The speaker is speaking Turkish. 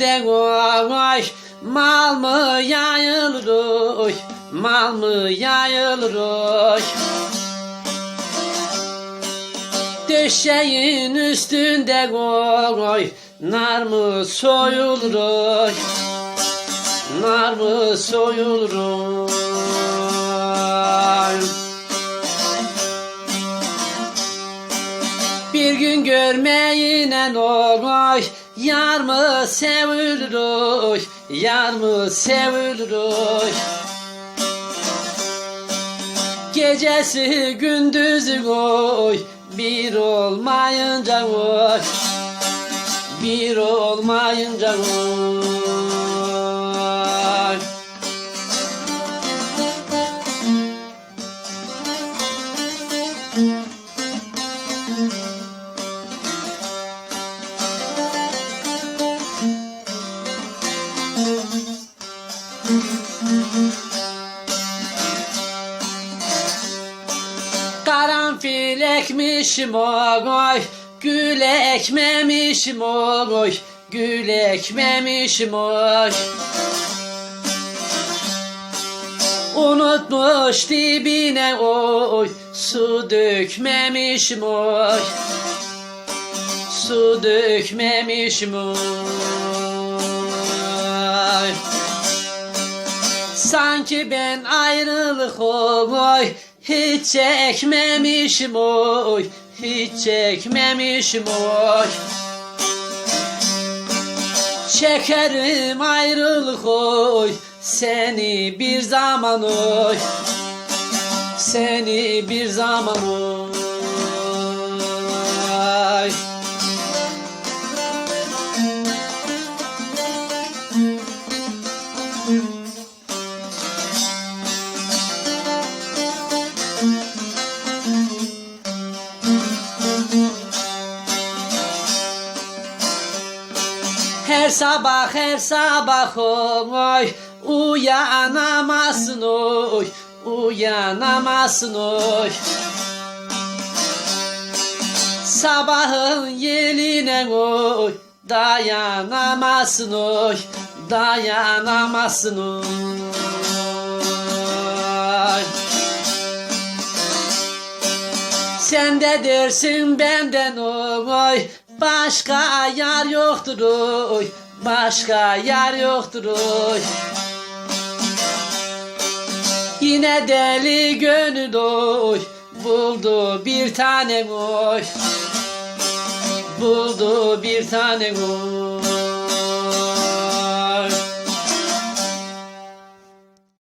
elinde koş Mal mı yayılır oy Mal mı yayılır oy Döşeğin üstünde koy Nar mı soyulur oy Nar mı soyulur Bir gün görmeyinen oy Yar mı sevilir oy Yar mı sevilir Gecesi gündüzü oy Bir olmayınca oy Bir olmayınca oy Karanfil ekmişim oy Gül ekmemişim oy Gül ekmemişim oy Unutmuş dibine oy Su dökmemişim oy Su dökmemişim oy Sanki ben ayrılık oy Hiç çekmemişim oy Hiç çekmemişim oy Çekerim ayrılık oy Seni bir zaman oy. Seni bir zaman oy Her sabah her sabah oy Uyanamazsın oy Uyanamazsın oy. Sabahın yeline oy Dayanamazsın oy Dayanamazsın oy. Sen de dersin benden oy Başka yar yoktur oy. Başka yar yoktur oy. Yine deli gönül oy. Buldu bir tane oy. Buldu bir tane oy